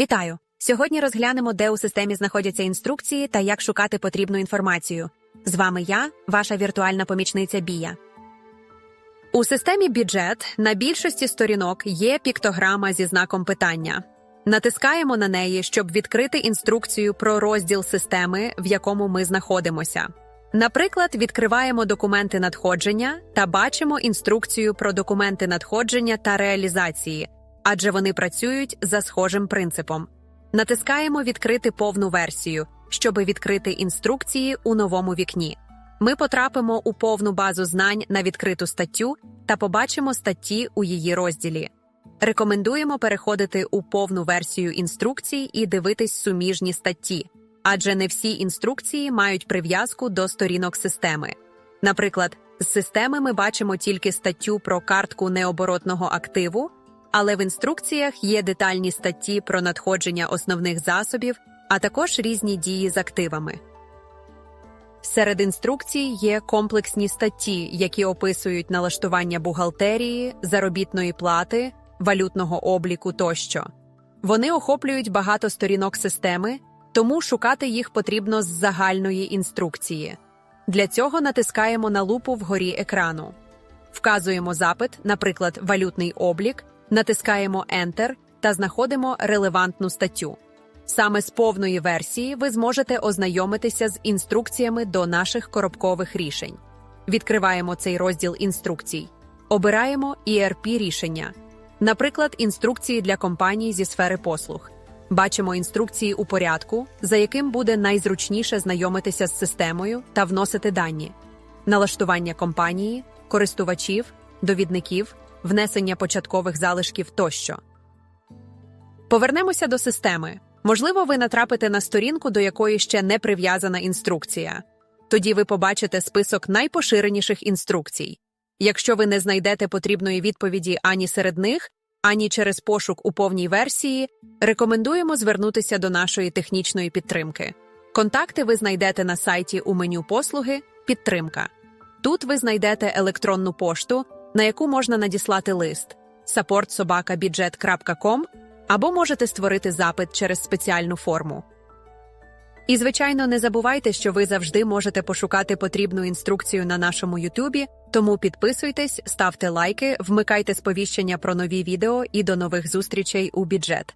Вітаю! Сьогодні розглянемо, де у системі знаходяться інструкції та як шукати потрібну інформацію. З вами я, ваша віртуальна помічниця Бія. У системі бюджет на більшості сторінок є піктограма зі знаком питання. Натискаємо на неї, щоб відкрити інструкцію про розділ системи, в якому ми знаходимося. Наприклад, відкриваємо документи надходження та бачимо інструкцію про документи надходження та реалізації, адже вони працюють за схожим принципом. Натискаємо Відкрити повну версію, щоб відкрити інструкції у новому вікні. Ми потрапимо у повну базу знань на відкриту статтю та побачимо статті у її розділі. Рекомендуємо переходити у повну версію інструкцій і дивитись суміжні статті, адже не всі інструкції мають прив'язку до сторінок системи. Наприклад, з системи ми бачимо тільки статтю про картку необоротного активу, але в інструкціях є детальні статті про надходження основних засобів, а також різні дії з активами. Серед інструкцій є комплексні статті, які описують налаштування бухгалтерії, заробітної плати, валютного обліку тощо. Вони охоплюють багато сторінок системи, тому шукати їх потрібно з загальної інструкції. Для цього натискаємо на лупу вгорі екрану. Вказуємо запит, наприклад, валютний облік, натискаємо Enter та знаходимо релевантну статтю. Саме з повної версії ви зможете ознайомитися з інструкціями до наших коробкових рішень. Відкриваємо цей розділ інструкцій. Обираємо ERP рішення, наприклад, інструкції для компаній зі сфери послуг. Бачимо інструкції у порядку, за яким буде найзручніше знайомитися з системою та вносити дані, налаштування компанії, користувачів, довідників, внесення початкових залишків тощо. Повернемося до системи. Можливо, ви натрапите на сторінку, до якої ще не прив'язана інструкція. Тоді ви побачите список найпоширеніших інструкцій. Якщо ви не знайдете потрібної відповіді ані серед них, ані через пошук у повній версії, рекомендуємо звернутися до нашої технічної підтримки. Контакти ви знайдете на сайті у меню послуги Підтримка. Тут ви знайдете електронну пошту, на яку можна надіслати лист supportsobakabudget.com або можете створити запит через спеціальну форму. І, звичайно, не забувайте, що ви завжди можете пошукати потрібну інструкцію на нашому Ютубі, тому підписуйтесь, ставте лайки, вмикайте сповіщення про нові відео і до нових зустрічей у бюджет.